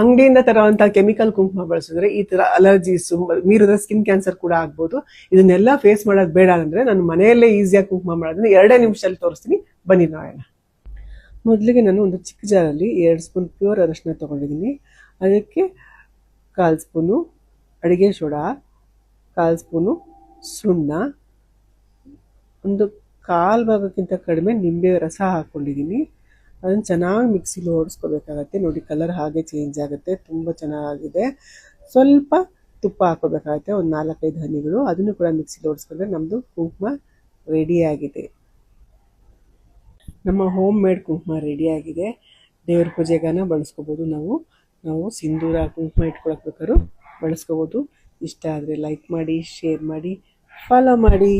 ಅಂಗಡಿಯಿಂದ ತರುವಂತಹ ಕೆಮಿಕಲ್ ಕುಂಕುಮ ಬಳಸಿದ್ರೆ ಈ ತರ ಅಲರ್ಜೀಸ್ ಮೀರಿದ ಸ್ಕಿನ್ ಕ್ಯಾನ್ಸರ್ ಕೂಡ ಆಗ್ಬೋದು. ಇದನ್ನೆಲ್ಲ ಫೇಸ್ ಮಾಡೋದು ಬೇಡ ಅಂದ್ರೆ ನಾನು ಮನೆಯಲ್ಲೇ ಈಸಿಯಾಗಿ ಕುಂಕುಮ ಮಾಡೋದನ್ನ ಎರಡೇ ನಿಮಿಷದಲ್ಲಿ ತೋರಿಸ್ತೀನಿ. ಬನ್ನಿ ನೋಡೋಣ ಮೊದಲಿಗೆ ನಾನು ಒಂದು ಚಿಕ್ಕ ಜಾರಲ್ಲಿ ಎರಡು ಸ್ಪೂನ್ ಪ್ಯೂರ್ ಅರಶಿನ ತೊಗೊಂಡಿದ್ದೀನಿ. ಅದಕ್ಕೆ ಕಾಲು ಸ್ಪೂನು ಅಡುಗೆ ಸೋಡಾ ಕಾಲು ಸ್ಪೂನು ಸುಣ್ಣ, ಒಂದು ಕಾಲು ಭಾಗಕ್ಕಿಂತ ಕಡಿಮೆ ನಿಂಬೆ ರಸ ಹಾಕ್ಕೊಂಡಿದ್ದೀನಿ ಅದನ್ನು ಚೆನ್ನಾಗಿ ಮಿಕ್ಸಿಲಿ ಓಡಿಸ್ಕೋಬೇಕಾಗತ್ತೆ. ನೋಡಿ ಕಲರ್ ಹಾಗೆ ಚೇಂಜ್ ಆಗುತ್ತೆ. ತುಂಬ ಚೆನ್ನಾಗಿದೆ. ಸ್ವಲ್ಪ ತುಪ್ಪ ಹಾಕೋಬೇಕಾಗತ್ತೆ ಒಂದು ನಾಲ್ಕೈದು ಹನಿಗಳು. ಅದನ್ನು ಕೂಡ ಮಿಕ್ಸಿಲಿ ಓಡಿಸ್ಕೊಂಡ್ರೆ ನಮ್ಮದು ಕುಂಕುಮ ರೆಡಿಯಾಗಿದೆ ನಮ್ಮ ಹೋಮ್ ಮೇಡ್ ಕುಂಕುಮ ರೆಡಿಯಾಗಿದೆ ದೇವ್ರ ಪೂಜೆಗಾನ ಬಳಸ್ಕೋಬೋದು ನಾವು. ನಾವು ಸಿಂಧೂರ ಕುಂಕುಮ ಇಟ್ಕೊಳಕ್ ಬೇಕಾದ್ರೂ ಬಳಸ್ಕೋಬೋದು. ಇಷ್ಟ ಆದರೆ ಲೈಕ್ ಮಾಡಿ ಶೇರ್ ಮಾಡಿ ಫಾಲೋ ಮಾಡಿ.